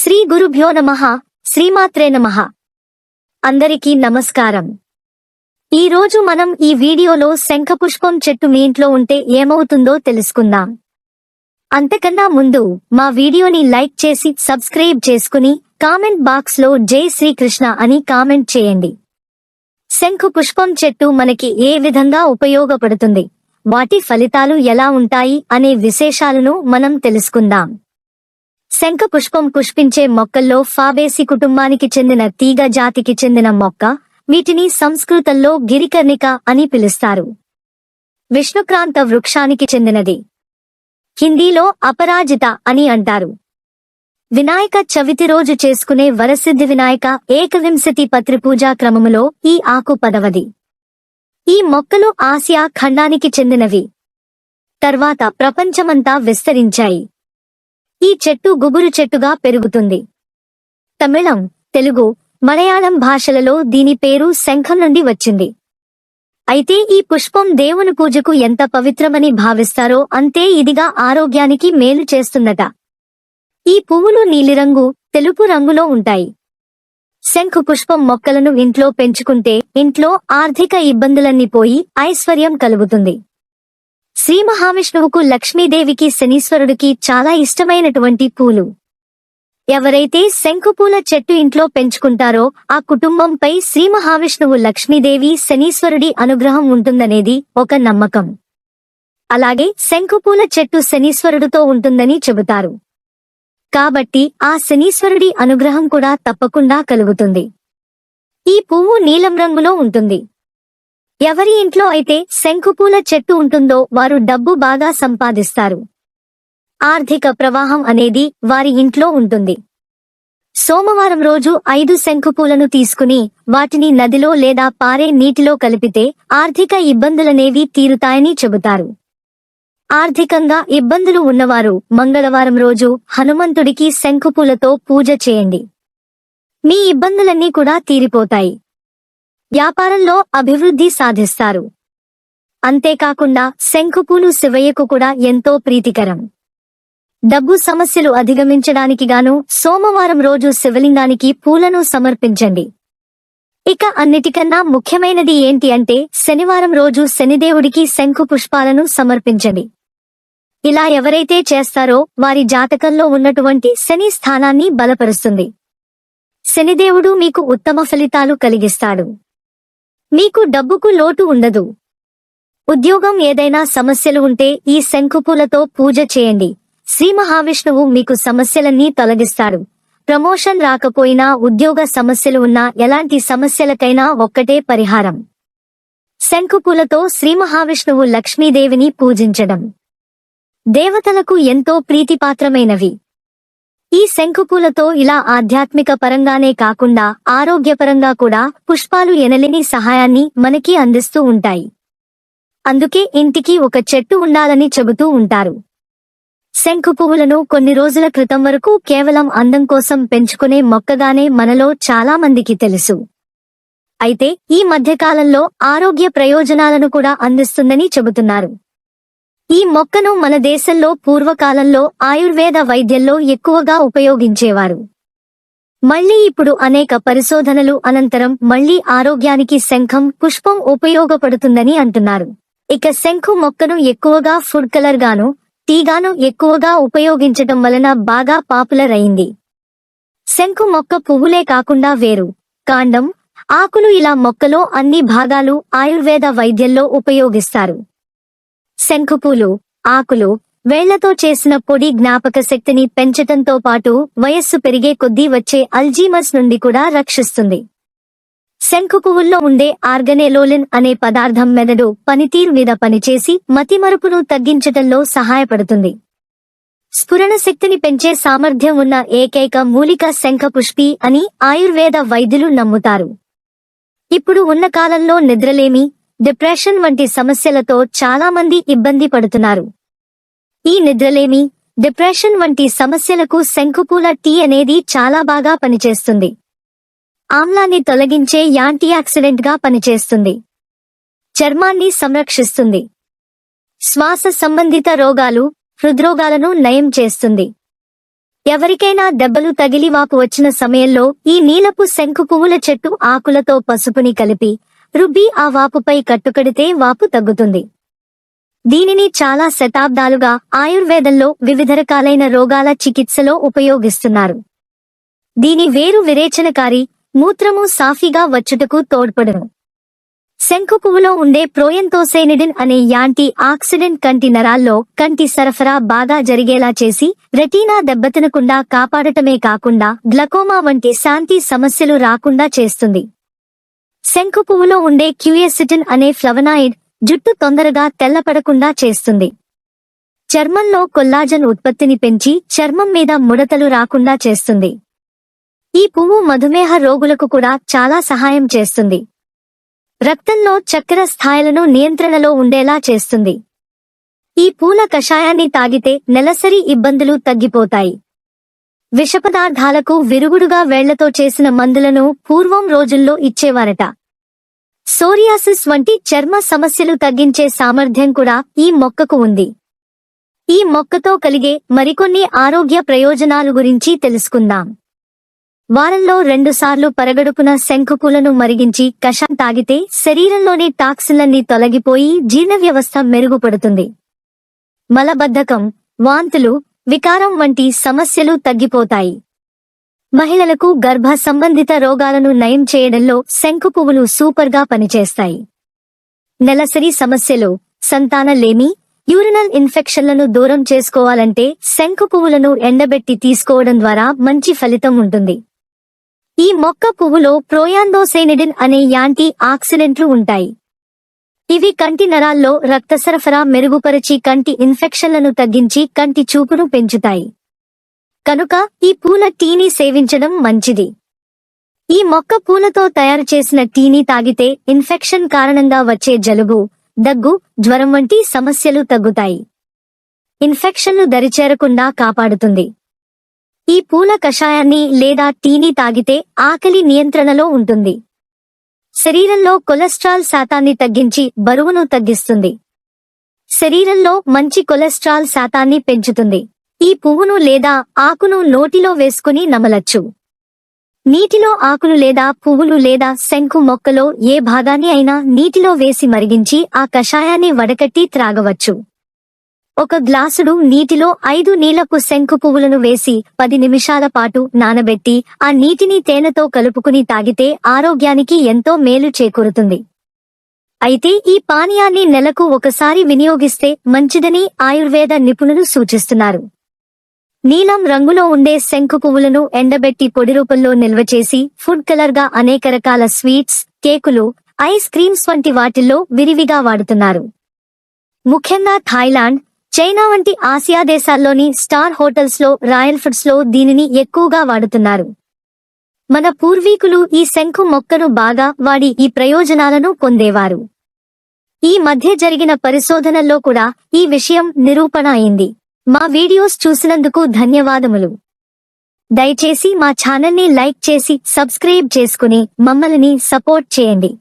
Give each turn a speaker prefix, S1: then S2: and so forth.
S1: శ్రీ గురుభ్యో నమ శ్రీమాత్రే నమ. అందరికీ నమస్కారం. ఈ రోజు మనం ఈ వీడియోలో శంఖపుష్పం చెట్టు మీ ఇంట్లో ఉంటే ఏమవుతుందో తెలుసుకుందాం. అంతకన్నా ముందు మా వీడియోని లైక్ చేసి సబ్స్క్రైబ్ చేసుకుని కామెంట్ బాక్స్లో జై శ్రీకృష్ణ అని కామెంట్ చేయండి. శంఖు పుష్పం చెట్టు మనకి ఏ విధంగా ఉపయోగపడుతుంది? వాటి ఫలితాలు ఎలా ఉంటాయి? అనే విశేషాలను మనం తెలుసుకుందాం. శంఖ పుష్పం పుష్పించే మొక్కల్లో ఫాబేసి కుటుంబానికి చెందిన తీగ జాతికి చెందిన మొక్క వీటిని సంస్కృతంలో గిరికర్ణిక అని పిలుస్తారు. విష్ణుక్రాంత వృక్షానికి చెందినది. హిందీలో అపరాజిత అని అంటారు. వినాయక చవితి రోజు చేసుకునే వరసిద్ధి వినాయక ఏకవింశతి పత్రి పూజా క్రమములో ఈ ఆకు పదవది. ఈ మొక్కలు ఆసియా ఖండానికి చెందినవి. తర్వాత ప్రపంచమంతా విస్తరించాయి. ఈ చెట్టు గుబురు చెట్టుగా పెరుగుతుంది. తమిళం తెలుగు మలయాళం భాషలలో దీని పేరు శంఖం నుండి వచ్చింది. అయితే ఈ పుష్పం దేవుని పూజకు ఎంత పవిత్రమని భావిస్తారో అంతే ఇదిగా ఆరోగ్యానికి మేలు చేస్తుందట. ఈ పువ్వులు నీలిరంగు తెలుపు రంగులో ఉంటాయి. శంఖు పుష్పం మొక్కలను ఇంట్లో పెంచుకుంటే ఇంట్లో ఆర్థిక ఇబ్బందులన్నీ పోయి ఐశ్వర్యం కలుగుతుంది. శ్రీ మహావిష్ణువుకు లక్ష్మీదేవికి శనీశ్వరుడికి చాలా ఇష్టమైనటువంటి పూలు. ఎవరైతే శంకుపూల చెట్టు ఇంట్లో పెంచుకుంటారో ఆ కుటుంబంపై శ్రీ మహావిష్ణువు లక్ష్మీదేవి శనీశ్వరుడి అనుగ్రహం ఉంటుందనేది ఒక నమ్మకం. అలాగే శంకుపూల చెట్టు శనీశ్వరుడితో ఉంటుందని చెబుతారు. కాబట్టి ఆ శనీశ్వరుడి అనుగ్రహం కూడా తప్పకుండా కలుగుతుంది. ఈ పువ్వు నీలం రంగులో ఉంటుంది. ఎవరి ఇంట్లో అయితే శంకుపూల చెట్టు ఉంటుందో వారు డబ్బు బాగా సంపాదిస్తారు. ఆర్థిక ప్రవాహం అనేది వారి ఇంట్లో ఉంటుంది. సోమవారం రోజు ఐదు శంకుపూలను తీసుకుని వాటిని నదిలో లేదా పారే నీటిలో కలిపితే ఆర్థిక ఇబ్బందులనేవి తీరుతాయని చెబుతారు. ఆర్థికంగా ఇబ్బందులు ఉన్నవారు మంగళవారం రోజు హనుమంతుడికి శంకుపూలతో పూజ చేయండి. మీ ఇబ్బందులన్నీ కూడా తీరిపోతాయి. వ్యాపారంలో అభివృద్ధి సాధిస్తారు. అంతేకాకుండా శంఖుపూలు శివయ్యకు కూడా ఎంతో ప్రీతికరం. డబ్బు సమస్యలు అధిగమించడానికి గాను సోమవారం రోజు శివలింగానికి పూలను సమర్పించండి. ఇక అన్నిటికన్నా ముఖ్యమైనది ఏంటి అంటే శనివారం రోజు శనిదేవుడికి శంఖు పుష్పాలను సమర్పించండి. ఇలా ఎవరైతే చేస్తారో వారి జాతకంలో ఉన్నటువంటి శని స్థానాన్ని బలపరుస్తుంది. శనిదేవుడు మీకు ఉత్తమ ఫలితాలు కలిగిస్తాడు. మీకు డబ్బుకు లోటు ఉండదు. ఉద్యోగం ఏదైనా సమస్యలు ఉంటే ఈ శంకుపూలతో పూజ చేయండి. శ్రీ మహావిష్ణువు మీకు సమస్యలన్నీ తొలగిస్తాడు. ప్రమోషన్ రాకపోయినా ఉద్యోగ సమస్యలు ఉన్నా ఎలాంటి సమస్యలకైనా ఒక్కటే పరిహారం. శంకుపూలతో శ్రీ మహావిష్ణువు లక్ష్మీదేవిని పూజించడం. దేవతలకు ఎంతో ప్రీతిపాత్రమైనవి. ఈ శంఖుపూలతో ఇలా ఆధ్యాత్మిక పరంగానే కాకుండా ఆరోగ్యపరంగా కూడా పుష్పాలు ఎనలేని సహాయాన్ని మనకి అందిస్తూ ఉంటాయి. అందుకే ఇంటికి ఒక చెట్టు ఉండాలని చెబుతూ ఉంటారు. శంకు పువ్వులను కొన్ని రోజుల క్రితం వరకు కేవలం అందం కోసం పెంచుకునే మొక్కగానే మనలో చాలా మందికి తెలుసు. అయితే ఈ మధ్యకాలంలో ఆరోగ్య ప్రయోజనాలను కూడా అందిస్తుందని చెబుతున్నారు. ఈ మొక్కను మన దేశంలో పూర్వకాలంలో ఆయుర్వేద వైద్యంలో ఎక్కువగా ఉపయోగించేవారు. మళ్ళీ ఇప్పుడు అనేక పరిశోధనలు అనంతరం మళ్ళీ ఆరోగ్యానికి శంఖం పుష్పం ఉపయోగపడుతుందని అంటున్నారు. ఇక శంఖు మొక్కను ఎక్కువగా ఫుడ్ కలర్ గాను టీగాను ఎక్కువగా ఉపయోగించటం వలన బాగా పాపులర్ అయింది. శంఖు మొక్క పువ్వులే కాకుండా వేరు. కాండం ఆకులు ఇలా మొక్కలో అన్ని భాగాలు ఆయుర్వేద వైద్యంలో ఉపయోగిస్తారు. శంఖుపూలు ఆకులు వేళ్ళతో చేసిన పొడి జ్ఞాపక శక్తిని పెంచటంతో పాటు వయస్సు పెరిగే కొద్దీ వచ్చే అల్జీమస్ నుండి కూడా రక్షిస్తుంది. శంఖు పువ్వుల్లో ఉండే ఆర్గనేలోలిన్ అనే పదార్థం మెదడు పనితీరు మీద పనిచేసి మతిమరుపును తగ్గించటంలో సహాయపడుతుంది. స్ఫురణ శక్తిని పెంచే సామర్థ్యం ఉన్న ఏకైక మూలిక శంఖ పుష్పి అని ఆయుర్వేద వైద్యులు నమ్ముతారు. ఇప్పుడు ఉన్న కాలంలో నిద్రలేమి డిప్రెషన్ వంటి సమస్యలతో చాలా మంది ఇబ్బంది పడుతున్నారు. ఈ నిద్రలేమి డిప్రెషన్ వంటి సమస్యలకు శంఖుపూల టీ అనేది చాలా బాగా పనిచేస్తుంది. ఆమ్లాన్ని తొలగించే యాంటీ ఆక్సిడెంట్గా పనిచేస్తుంది. చర్మాన్ని సంరక్షిస్తుంది. శ్వాస సంబంధిత రోగాలు హృద్రోగాలను నయం చేస్తుంది. ఎవరికైనా దెబ్బలు తగిలి వాపు వచ్చిన సమయంలో ఈ నీలపు శంకు పువ్వుల చెట్టు ఆకులతో పసుపుని కలిపి రుబ్బి ఆ వాపుపై కట్టుకడితే వాపు తగ్గుతుంది. దీనిని చాలా శతాబ్దాలుగా ఆయుర్వేదంలో వివిధ రకాలైన రోగాల చికిత్సలో ఉపయోగిస్తున్నారు. దీని వేరు విరేచనకారి మూత్రము సాఫీగా వచ్చుటకు తోడ్పడును. శంకు పువ్వులో ఉండే ప్రోయంతోసైనిడిన్ అనే యాంటీ ఆక్సిడెంట్ కంటి నరాల్లో కంటి సరఫరా బాగా జరిగేలా చేసి రెటీనా దెబ్బతినకుండా కాపాడటమే కాకుండా గ్లకోమా వంటి శాంతి సమస్యలు రాకుండా చేస్తుంది. శంకు పువ్వులో ఉండే క్యూఎసిటిన్ అనే ఫ్లవనాయిడ్ జుట్టు తొందరగా తెల్లపడకుండా చేస్తుంది. చర్మంలో కొల్లాజన్ ఉత్పత్తిని పెంచి చర్మం మీద ముడతలు రాకుండా చేస్తుంది. ఈ పువ్వు మధుమేహ రోగులకు కూడా చాలా సహాయం చేస్తుంది. రక్తంలో చక్కెర స్థాయిలను నియంత్రణలో ఉండేలా చేస్తుంది. ఈ పూల కషాయాన్ని తాగితే నెలసరి ఇబ్బందులు తగ్గిపోతాయి. విషపదార్థాలకు విరుగుడుగా వేళ్ళతో చేసిన మందులను పూర్వం రోజుల్లో ఇచ్చేవారట. సోరియాసిస్ వంటి చర్మ సమస్యలు తగ్గించే సామర్థ్యం కూడా ఈ మొక్కకు ఉంది. ఈ మొక్కతో కలిగే మరికొన్ని ఆరోగ్య ప్రయోజనాలు గురించి తెలుసుకుందాం. వారంలో రెండుసార్లు పరగడుపున శంఖుకులను మరిగించి కషాయం తాగితే శరీరంలోని టాక్సిన్లన్నీ తొలగిపోయి జీర్ణ వ్యవస్థ మెరుగుపడుతుంది. మలబద్ధకం వాంతులు వికారం వంటి సమస్యలు తగ్గిపోతాయి. మహిళలకు గర్భ సంబంధిత రోగాలను నయం చేయడంలో శంకు పువ్వులు సూపర్గా పనిచేస్తాయి. నెలసరి సమస్యలు సంతానలేమి యూరినల్ ఇన్ఫెక్షన్లను దూరం చేసుకోవాలంటే శంకు పువ్వులను ఎండబెట్టి తీసుకోవడం ద్వారా మంచి ఫలితం ఉంటుంది. ఈ మొక్క పువ్వులో ప్రోయాందోసైనిడిన్ అనే యాంటీ ఆక్సిడెంట్లు ఉంటాయి. ఇవి కంటి నరాల్లో రక్త సరఫరా మెరుగుపరిచి కంటి ఇన్ఫెక్షన్లను తగ్గించి కంటి చూపును పెంచుతాయి. కనుక ఈ పూల టీని సేవించడం మంచిది. ఈ మొక్క పూలతో తయారు చేసిన టీని తాగితే ఇన్ఫెక్షన్ కారణంగా వచ్చే జలుబు దగ్గు జ్వరం వంటి సమస్యలు తగ్గుతాయి. ఇన్ఫెక్షన్లు దరిచేరకుండా కాపాడుతుంది. ఈ పూల కషాయాన్ని లేదా టీని తాగితే ఆకలి నియంత్రణలో ఉంటుంది. శరీరంలో కొలెస్ట్రాల్ శాతాన్ని తగ్గించి బరువును తగ్గిస్తుంది. శరీరంలో మంచి కొలెస్ట్రాల్ శాతాన్ని పెంచుతుంది. ఈ పువ్వును లేదా ఆకును నోటిలో వేసుకుని నమలచ్చు. నీటిలో ఆకులు లేదా పువ్వులు లేదా శంకు మొక్కలో ఏ భాగాన్ని అయినా నీటిలో వేసి మరిగించి ఆ కషాయాన్ని వడకట్టి త్రాగవచ్చు. ఒక గ్లాసుడు నీటిలో ఐదు నీళ్ళకు శంకు పువ్వులను వేసి పది నిమిషాల పాటు నానబెట్టి ఆ నీటిని తేనెతో కలుపుకుని తాగితే ఆరోగ్యానికి ఎంతో మేలు చేకూరుతుంది. అయితే ఈ పానీయాన్ని నెలకు ఒకసారి వినియోగిస్తే మంచిదని ఆయుర్వేద నిపుణులు సూచిస్తున్నారు. నీలం రంగులో ఉండే శంకు పువ్వులను ఎండబెట్టి పొడి రూపంలో నిల్వ చేసి ఫుడ్ కలర్గా అనేక రకాల స్వీట్స్ కేకులు ఐస్ క్రీమ్స్ వంటి వాటిల్లో విరివిగా వాడుతున్నారు. ముఖ్యంగా థాయిలాండ్ చైనా వంటి ఆసియా దేశాల్లోని స్టార్ హోటల్స్లో రాయల్ ఫుడ్స్లో దీనిని ఎక్కువగా వాడుతున్నారు. మన పూర్వీకులు ఈ శంఖు మొక్కను బాగా వాడి ఈ ప్రయోజనాలను పొందేవారు. ఈ మధ్య జరిగిన పరిశోధనల్లో కూడా ఈ విషయం నిరూపణ అయింది. మా వీడియోస్ చూసినందుకు ధన్యవాదములు. దయచేసి మా ఛానల్ని లైక్ చేసి సబ్స్క్రైబ్ చేసుకుని మమ్మల్ని సపోర్ట్ చేయండి.